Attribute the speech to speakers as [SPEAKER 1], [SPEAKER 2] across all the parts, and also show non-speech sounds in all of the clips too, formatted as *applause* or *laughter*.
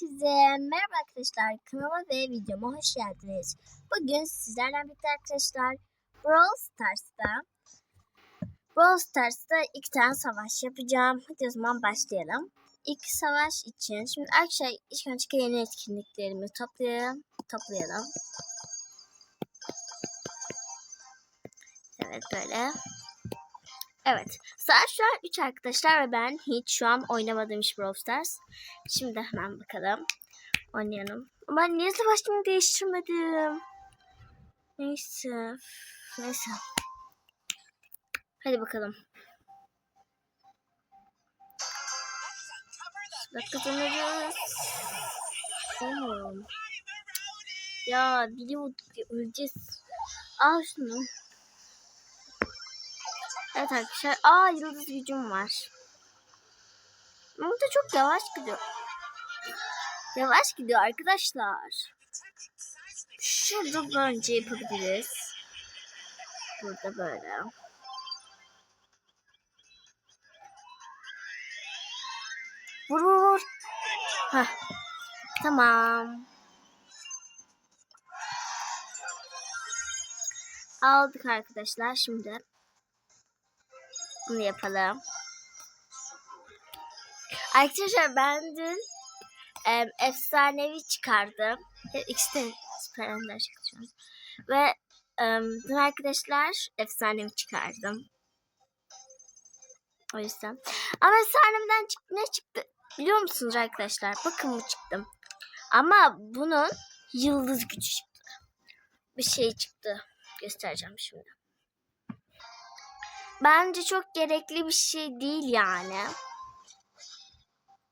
[SPEAKER 1] Herkese merhaba arkadaşlar. Kanalıma ve videoma hoş geldiniz. Bugün sizlerle birlikte arkadaşlar Brawl Stars'ta Brawl Stars'ta iki tane savaş yapacağım. Hadi o zaman başlayalım. İlk savaş için şimdi arkadaşlar ilk önce yeni etkinliklerimi toplayalım. Toplayalım. Evet böyle. Evet. Saat şu an 3 arkadaşlar ve ben hiç şu an oynamadım hiç Brawl Stars. Şimdi hemen bakalım. Oynayalım. Ben niye savaştığımı değiştirmedim. Neyse. Neyse. Hadi bakalım. Bak kazanırız. Oğlum. Ya biliyorduk öleceğiz. Al şunu. Evet arkadaşlar. Aa yıldız gücüm var. Ama bu da çok yavaş gidiyor. Yavaş gidiyor arkadaşlar. Şurada bence yapabiliriz. Burada böyle. Vur vur vur. Heh. Tamam. Aldık arkadaşlar şimdi. Bunu yapalım. Arkadaşlar ben dün em, efsanevi çıkardım. İkisi de süper ender çıkacağım. Ve em, dün arkadaşlar efsanevi çıkardım. O yüzden. Ama efsanemden çık ne çıktı? Biliyor musunuz arkadaşlar? Bakın bu çıktım. Ama bunun yıldız gücü çıktı. Bir şey çıktı. Göstereceğim şimdi. Bence çok gerekli bir şey değil yani.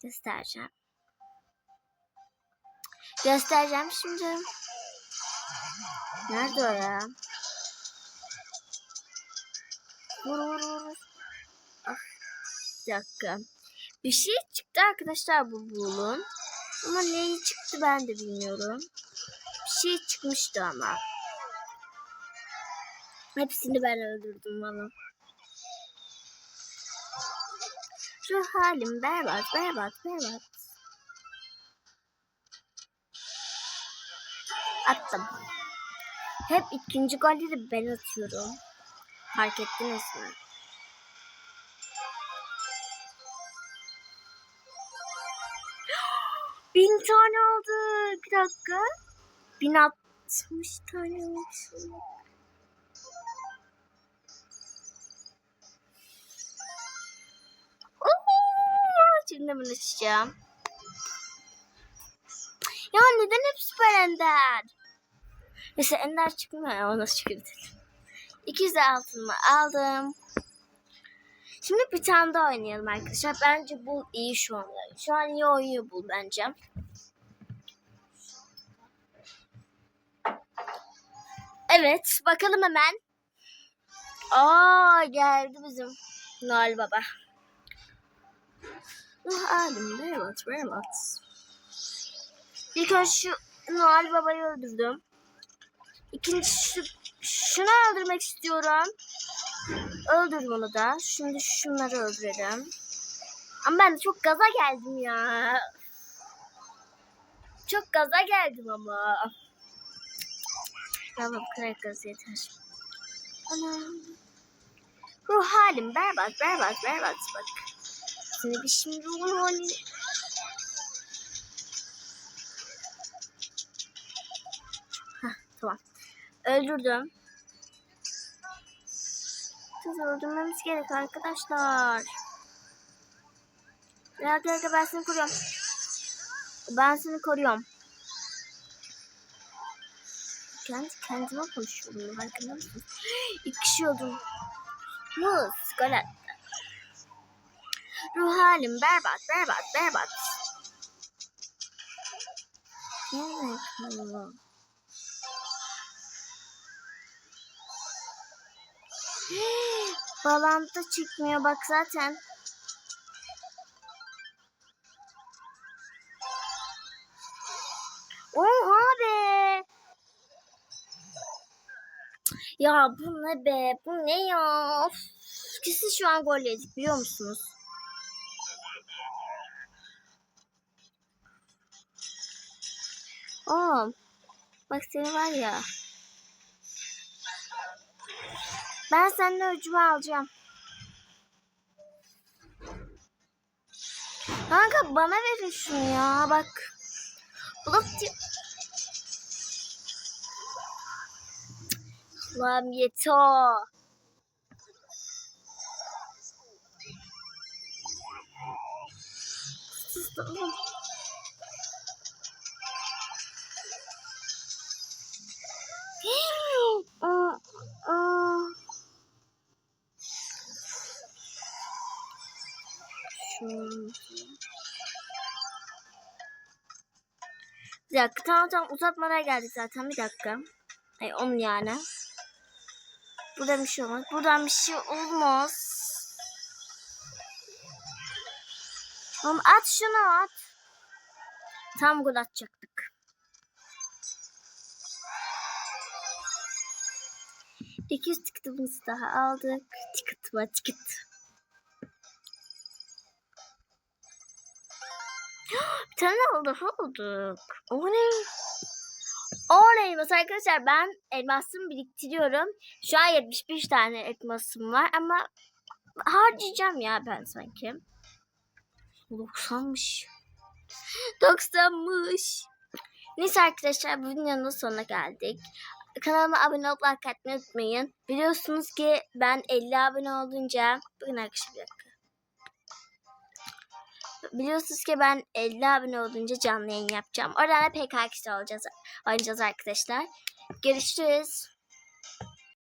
[SPEAKER 1] Göstereceğim. Göstereceğim şimdi. Nerede o ya? Vur vur vur. Ah, bir dakika. Bir şey çıktı arkadaşlar bu bulun. Ama neyi çıktı ben de bilmiyorum. Bir şey çıkmıştı ama. Hepsini ben öldürdüm valla. Şu halim berbat, berbat, berbat. Attım. Hep ikinci golleri ben atıyorum. Fark ettiniz mi? *gasps* Bin tane aldı. Bir dakika. Bin altmış tane olmuş. Şimdi bunu açacağım. Ya neden hep süper ender? Neyse ender çıkmıyor ya o nasıl çıkıyor dedim. 200 altınımı aldım. Şimdi bir tane daha oynayalım arkadaşlar. Bence bu iyi şu anda. Şu an iyi oynuyor bu bence. Evet bakalım hemen. Aa geldi bizim Noel Baba. Ah halim berbat berbat. İlk önce şu Noel Baba'yı öldürdüm. İkinci şu, şunu öldürmek istiyorum. Öldürdüm onu da. Şimdi şunları öldürelim. Ama ben de çok gaza geldim ya. Çok gaza geldim ama. Tamam kırık gaz yeter. Anam. Ruh halim berbat berbat berbat bak. Seni bir şimdi halim. Hah tamam. Öldürdüm. Kız öldürmemiz gerek arkadaşlar. Gel gel ben seni koruyorum. Ben seni koruyorum. Kendi kendime konuşuyorum. Farkında mısın? *gasps* İki kişi oldum. Muz, gol attı. Ruh halim berbat, berbat, berbat. Ne demek *gasps* Bağlantı çıkmıyor bak zaten. Oha be. Ya bu ne be? Bu ne ya? Of. Kesin şu an gol yedik biliyor musunuz? Oğlum. Bak seni var ya. Ben seninle öcümü alacağım. Kanka bana verin şunu ya bak. Di- Lan yeter. Sus Bir dakika tamam tamam uzatmadan geldik zaten bir dakika. Ay onun yani. Buradan bir şey olmaz. Buradan bir şey olmaz. Oğlum at şunu at. Tam gol atacaktık. İki tiketimizi daha aldık. Ticket var ticket. Tane oldu olduk. Oley mesela arkadaşlar ben elmasımı biriktiriyorum. Şu an 75 tane elmasım var ama harcayacağım ya ben sanki. 90'mış. 90'mış. Neyse arkadaşlar bu videonun sonuna geldik. Kanalıma abone olup like unutmayın. Biliyorsunuz ki ben 50 abone olunca bugün arkadaşlar bir. Biliyorsunuz ki ben 50 abone olunca canlı yayın yapacağım. Oradan da PKX'de olacağız, oynayacağız arkadaşlar. Görüşürüz.